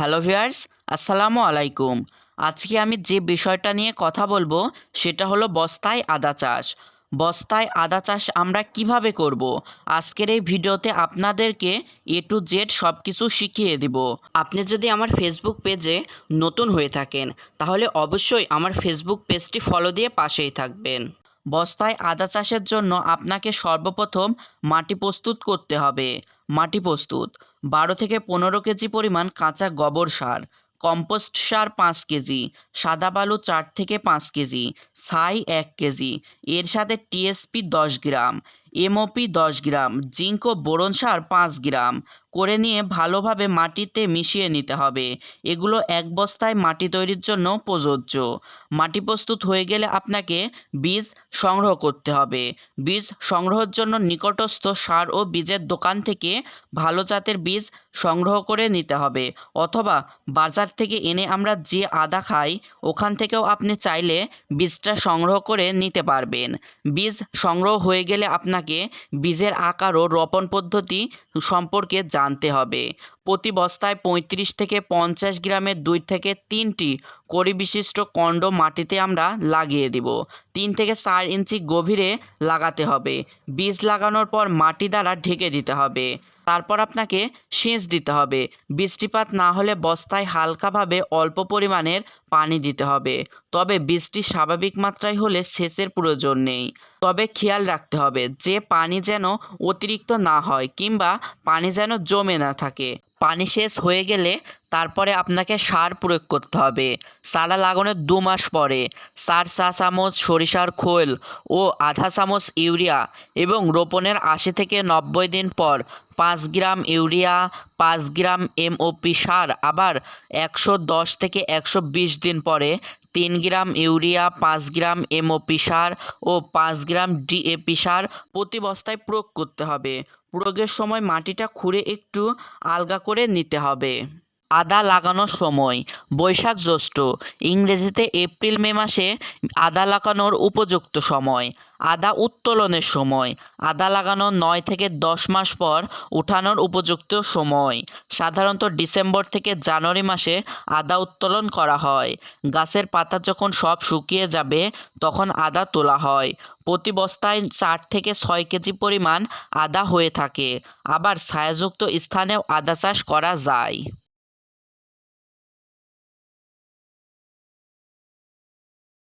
Hello viewers আসসালামু আলাইকুম। আজকে আমি যে বিষয়টা নিয়ে কথা বলব সেটা হলো বস্তায় আদা চাষ। বস্তায় আদা চাষ আমরা কীভাবে করব? আজকের এই ভিডিওতে আপনাদেরকে এ টু জেড সব কিছু শিখিয়ে দিব। আপনি যদি আমার ফেসবুক পেজে নতুন হয়ে থাকেন, তাহলে অবশ্যই আমার ফেসবুক পেজটি ফলো দিয়ে পাশেই থাকবেন। বস্তায় আদা চাষের জন্য আপনাকে সর্বপ্রথম মাটি প্রস্তুত করতে হবে। মাটি প্রস্তুত। বারো থেকে পনেরো কেজি পরিমাণ কাঁচা গোবর সার, কম্পোস্ট সার পাঁচ কেজি, সাদা বালু চার থেকে পাঁচ কেজি, ছাই এক কেজি, এর সাথে টিএসপি দশ গ্রাম এমওপি দশ গ্রাম, জিঙ্ক ও বোরন সার পাঁচ গ্রাম। করে নিয়ে ভালোভাবে মাটিতে মিশিয়ে নিতে হবে। এগুলো এক বস্তায় মাটি তৈরির জন্য প্রযোজ্য। মাটি প্রস্তুত হয়ে গেলে আপনাকে বীজ সংগ্রহ করতে হবে। বীজ সংগ্রহের জন্য নিকটস্থ সার ও বীজের দোকান থেকে ভালো জাতের বীজ সংগ্রহ করে নিতে হবে। অথবা বাজার থেকে এনে আমরা যে আদা খাই, ওখান থেকেও আপনি চাইলে বীজটা সংগ্রহ করে নিতে পারবেন। বীজ সংগ্রহ হয়ে গেলে আপনাকে বীজের আকার ও রোপণ পদ্ধতি সম্পর্কে জানতে হবে। প্রতি বস্তায় পঁয়ত্রিশ থেকে পঞ্চাশ গ্রামের দুই থেকে তিনটি কড়ি বিশিষ্ট কন্ড মাটিতে আমরা লাগিয়ে দিব। তিন থেকে চার ইঞ্চি গভীরে লাগাতে হবে। বীজ লাগানোর পর মাটি দ্বারা ঢেকে দিতে হবে। তারপর আপনাকে সেচ দিতে হবে। বৃষ্টিপাত না হলে বস্তায় হালকাভাবে অল্প পরিমাণের পানি দিতে হবে। তবে বৃষ্টি স্বাভাবিক মাত্রায় হলে সেচের প্রয়োজন নেই। তবে খেয়াল রাখতে হবে যে পানি যেন অতিরিক্ত না হয় কিংবা পানি যেন জমে না থাকে। পানি শেষ হয়ে গেলে তারপরে আপনাকে সার প্রয়োগ করতে হবে। সারা লাগানোর দু মাস পরে। সার চা চামচ, সরিষার খোল ও আধা চামচ ইউরিয়া এবং রোপণের আশি থেকে নব্বই দিন পর পাঁচ গ্রাম ইউরিয়া, পাঁচ গ্রাম এমওপি সার, আবার একশো দশ থেকে একশো বিশ দিন পরে তিন গ্রাম ইউরিয়া, পাঁচ গ্রাম এমওপি সার ও পাঁচ গ্রাম ডিএপি সার প্রতি বস্তায় প্রয়োগ করতে হবে। প্রয়োগের সময় মাটিটা খুঁড়ে একটু আলগা করে নিতে হবে। আদা লাগানোর সময়। বৈশাখ জ্যৈষ্ঠ, ইংরেজিতে এপ্রিল মে মাসে আদা লাগানোর উপযুক্ত সময়। আদা উত্তোলনের সময়। আদা লাগানোর নয় থেকে দশ মাস পর উঠানোর উপযুক্ত সময়। সাধারণত ডিসেম্বর থেকে জানুয়ারি মাসে আদা উত্তোলন করা হয়। গাছের পাতা যখন সব শুকিয়ে যাবে, তখন আদা তোলা হয়। প্রতি বস্তায় চার থেকে ছয় কেজি পরিমাণ আদা হয়ে থাকে। আবার ছায়াযুক্ত স্থানেও আদা চাষ করা যায়।